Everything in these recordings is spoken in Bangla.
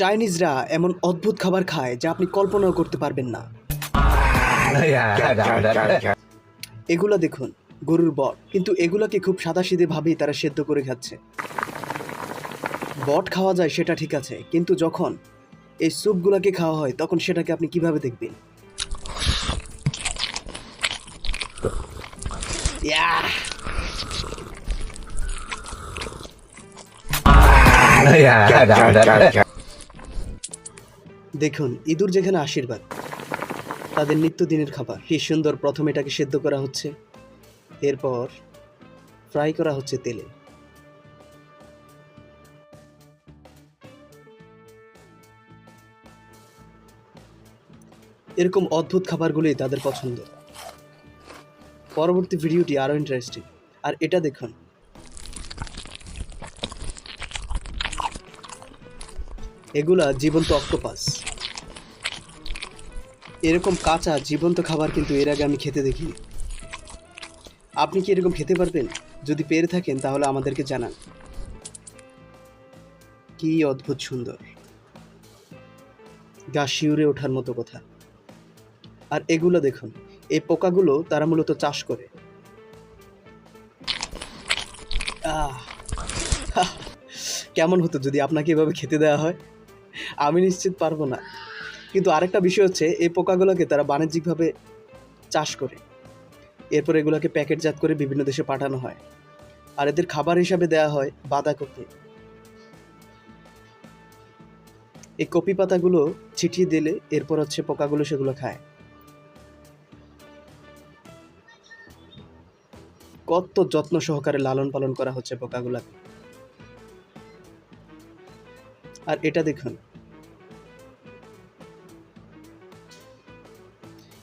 চাইনিজরা এমন অদ্ভুত খাবার খায় যা আপনি কল্পনাও করতে পারবেন না। এগুলা দেখুন, গরুর বট। কিন্তু এগুলাকে খুব সাদাসিধে ভাবেই তারা সেদ্ধ করে খাচ্ছে। বট খাওয়া যায়, সেটা ঠিক আছে। কিন্তু যখন এই স্যুপগুলোকে খাওয়া হয়, তখন সেটাকে আপনি কীভাবে দেখবেন! দেখুন, ইঁদুর যেখানে আশীর্বাদ, তাদের নিত্যদিনের খাবার। কি সুন্দর, প্রথমে এটাকে সেদ্ধ করা হচ্ছে। এরপর ফ্রাই করা হচ্ছে তেলে। এরকম অদ্ভুত খাবারগুলোই তাদের পছন্দ। পরবর্তী ভিডিওটি আরও ইন্টারেস্টিং আর এটা দেখুন এগুলা জীবন্ত অক্টোপাস এরকম কাঁচা, জীবন্ত খাবার কিন্তু এর আগে আমি খেতে দেখিনি। আপনি কি এরকম খেতে পারবেন? যদি পেরে থাকেন, তাহলে আমাদেরকে জানান। কি অদ্ভুত সুন্দর। গা শিউরে ওঠার মতো কথা। আর এগুলো দেখুন, এই পোকাগুলো তারা মূলত চাষ করে। কেমন হতো যদি আপনাকে এভাবে খেতে দেওয়া হয়? আমি নিশ্চিত পারব না। কিন্তু আরেকটা বিষয় হচ্ছে, এই পোকাগুলোকে তারা বাণিজ্যিকভাবে চাষ করে। এরপর এগুলোকে প্যাকেটজাত করে বিভিন্ন দেশে পাঠানো হয়। আর এদের খাবার হিসাবে দেওয়া হয় বাঁধাকপি। এই কপি পাতাগুলো ছিটিয়ে দিলে এরপর হচ্ছে পোকাগুলো সেগুলো খায়। কত যত্ন সহকারে লালন পালন করা হচ্ছে পোকাগুলাকে। আর এটা দেখুন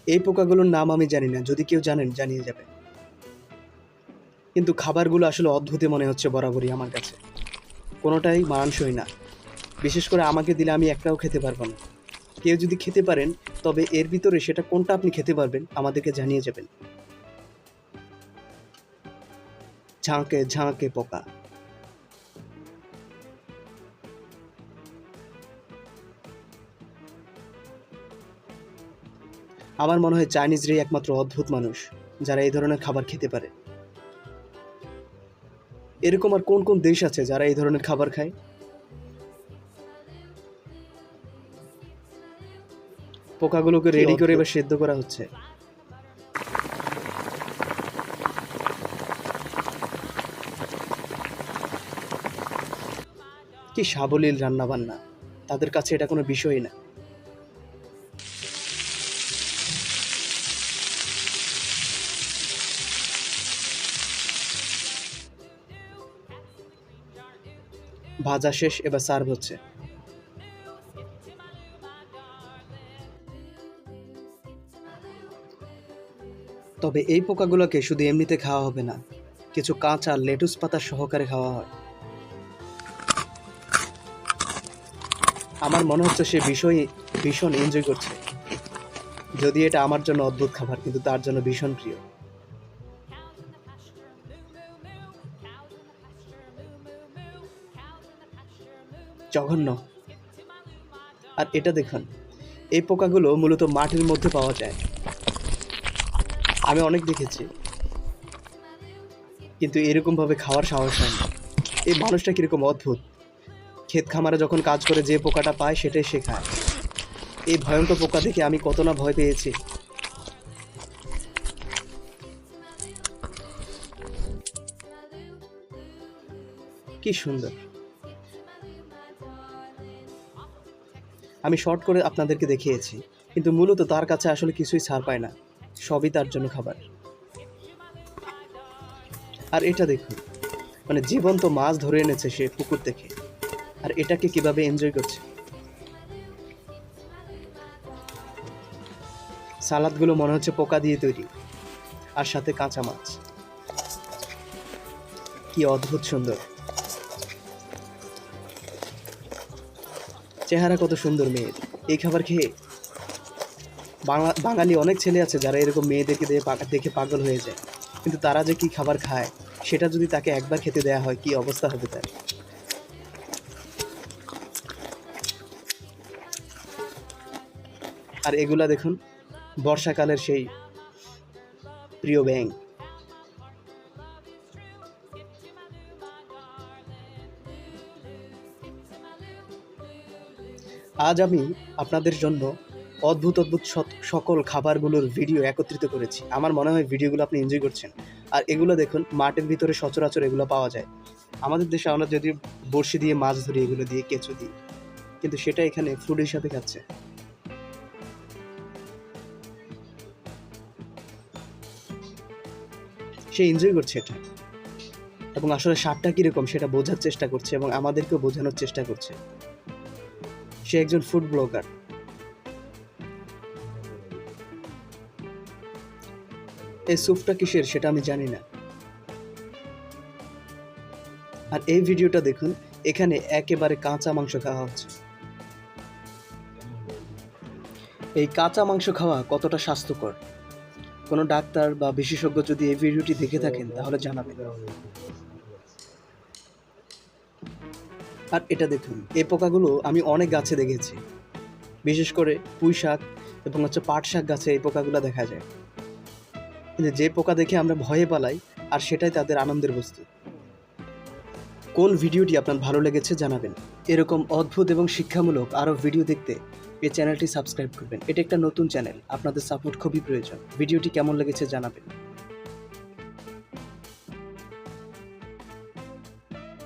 এই পোকাগুলোর নাম আমি জানি না, যদি কেউ জানেন জানিয়ে যাবে। কিন্তু খাবারগুলো আসলে অদ্ভুতই মনে হচ্ছে বরাবরই আমার কাছে। কোনোটাই মানানসই না। বিশেষ করে আমাকে দিলে আমি একটাও খেতে পারব না। কেউ যদি খেতে পারেন, তবে এর ভিতরে সেটা কোনটা আপনি খেতে পারবেন, আমাদেরকে জানিয়ে যাবেন। ঝাঁকে ঝাঁকে পোকা। আমার মনে হয় চাইনিজরাই একমাত্র অদ্ভুত মানুষ যারা এই ধরনের খাবার খেতে পারে। এরকম আর কোন কোন দেশ আছে যারা এই ধরনের খাবার খায়? পোকাগুলোকে রেডি করে এবার সেদ্ধ করা হচ্ছে। কি সাবলীল রান্না বান্না তাদের কাছে এটা কোনো বিষয়ই না। ভাজা শেষ, এবার সার্ভ হচ্ছে। তবে এই পোকাগুলোকে শুধু এমনিতে খাওয়া হবে না, কিছু কাঁচা লেটুস পাতা সহকারে খাওয়া হয়। আমার মনে হচ্ছে সে বিষয় ভীষণ এনজয় করছে। যদি এটা আমার জন্য অদ্ভুত খাবার, কিন্তু তার জন্য ভীষণ প্রিয়। জঘন্য। আর এটা দেখুন, এই পোকাগুলো মূলত মাটির মধ্যে পাওয়া যায়। আমি অনেক দেখেছি। কিন্তু এরকমভাবে খাওয়ার সাহস হয় না। এই মানুষটা কীরকম অদ্ভুত। ক্ষেত খামারে যখন কাজ করে, যে পোকাটা পায়, সেটাই শেখায় এই ভয়ঙ্কর পোকা দেখে আমি কত না ভয় পেয়েছি। কি সুন্দর। আমি শর্ট করে আপনাদেরকে দেখিয়েছি, কিন্তু মূলত তার কাছে আসলে কিছুই ছাড় পায় না। সবই তার জন্য খাবার। আর এটা দেখুন মানে জীবন্ত মাছ ধরে এনেছে সে পুকুর থেকে। আর এটাকে কীভাবে এনজয় করছে? সালাদগুলো মনে হচ্ছে পোকা দিয়ে তৈরি, আর সাথে কাঁচা মাছ। কি অদ্ভুত সুন্দর। চেহারা কত সুন্দর মেয়ের। এই খাবার খেয়ে বাংলা বাঙালি অনেক ছেলে আছে যারা এরকম মেয়েদেরকে দিয়ে দেখে পাগল হয়ে যায়। কিন্তু তারা যে কী খাবার খায়, সেটা যদি তাকে একবার খেতে দেয়া হয়, কি অবস্থা হবে তার? আর এগুলা দেখুন, বর্ষাকালের সেই প্রিয় ব্যাঙ্ক আজ আমি আপনাদের জন্য অদ্ভুত অদ্ভুত সকল খাবারগুলোর ভিডিও একত্রিত করেছি। আমার মনে হয় ভিডিওগুলো আপনি এনজয় করছেন। আর এগুলো দেখুন, মাঠের ভিতরে সচরাচর এগুলো পাওয়া যায়। আমাদের দেশে আমরা যদি বড়শি দিয়ে, মাছ ধরি, এগুলো দিয়ে, কেঁচো দিই, কিন্তু সেটা এখানে ফুড হিসাবে খাচ্ছে। সে এনজয় করছে এটা। এবং আসলে স্বাদটা কীরকম সেটা বোঝার চেষ্টা করছে এবং আমাদেরকেও বোঝানোর চেষ্টা করছে। সে একজন ফুড ব্লগার এই স্যুপটা কিসের সেটা আমি জানি না। আর এই ভিডিওটা দেখুন, এখানে একেবারে কাঁচা মাংস খাওয়া হচ্ছে। এই কাঁচা মাংস খাওয়া কতটা স্বাস্থ্যকর? কোনো ডাক্তার বা বিশেষজ্ঞ যদি এই ভিডিওটি দেখে থাকেন, তাহলে জানাবেন। আর এটা দেখুন, এই পোকাগুলো আমি অনেক গাছে দেখেছি। বিশেষ করে পুঁই শাক এবং হচ্ছে পাট শাক গাছে এই পোকাগুলো দেখা যায়। কিন্তু যে পোকা দেখে আমরা ভয়ে পালাই, আর সেটাই তাদের আনন্দের বস্তু। কোন ভিডিওটি আপনার ভালো লেগেছে জানাবেন। এরকম অদ্ভুত এবং শিক্ষামূলক আরও ভিডিও দেখতে এই চ্যানেলটি সাবস্ক্রাইব করবেন। এটা একটা নতুন চ্যানেল, আপনাদের সাপোর্ট খুবই প্রয়োজন। ভিডিওটি কেমন লেগেছে জানাবেন।